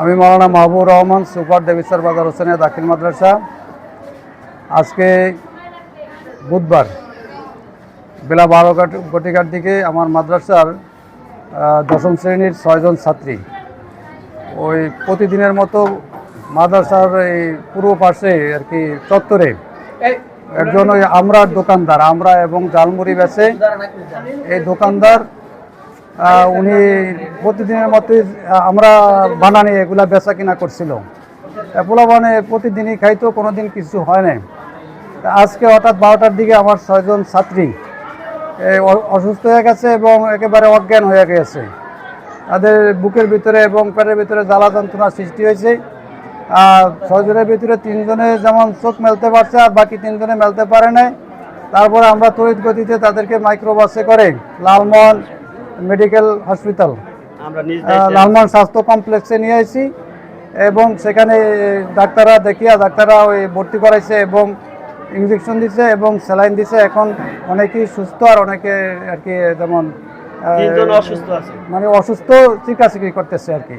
আমি মৌলানা মাহবুব রহমান সুপার দেবিসার বাজার হোসেনের দাখিল মাদ্রাসা। আজকে বুধবার বেলা বারো ঘটিকার দিকে আমার মাদ্রাসার দশম শ্রেণির ছয়জন ছাত্রী। ওই প্রতিদিনের মতো মাদ্রাসার এই পূর্ব পাশে আর কি চত্বরে একজন ওই আমরা দোকানদার আমরা এবং জালমুড়ি বেছে এই দোকানদার উনি প্রতিদিনের মতোই আমরা বানানি এগুলা বেচা কিনা করছিল। পোলা মানে প্রতিদিনই খাইতো, কোনোদিন কিছু হয় নাই। আজকে হঠাৎ বারোটার দিকে আমার ছয়জন ছাত্রী অসুস্থ হয়ে গেছে এবং একেবারে অজ্ঞান হয়ে গেছে। তাদের বুকের ভিতরে এবং পেটের ভিতরে জ্বালা যন্ত্রণা সৃষ্টি হয়েছে। আর ছয়জনের ভিতরে তিনজনে যেমন চোখ মেলতে পারছে, আর বাকি তিনজনে মেলতে পারে নাই। তারপরে আমরা তড়িৎ গতিতে তাদেরকে মাইক্রোবাসে করে, লালমোহন মেডিকেল হসপিটাল। লালমান স্বাস্থ্য কমপ্লেক্সে নিয়ে এসেছি এবং সেখানে ডাক্তাররা দেখিয়া ডাক্তাররা ওই ভর্তি করাইছে এবং ইঞ্জেকশন দিছে এবং স্যালাইন দিছে। এখন অনেকেই সুস্থ আর অনেকে আর কি যেমন মানে অসুস্থ চিকাচিকি করতেছে আর কি।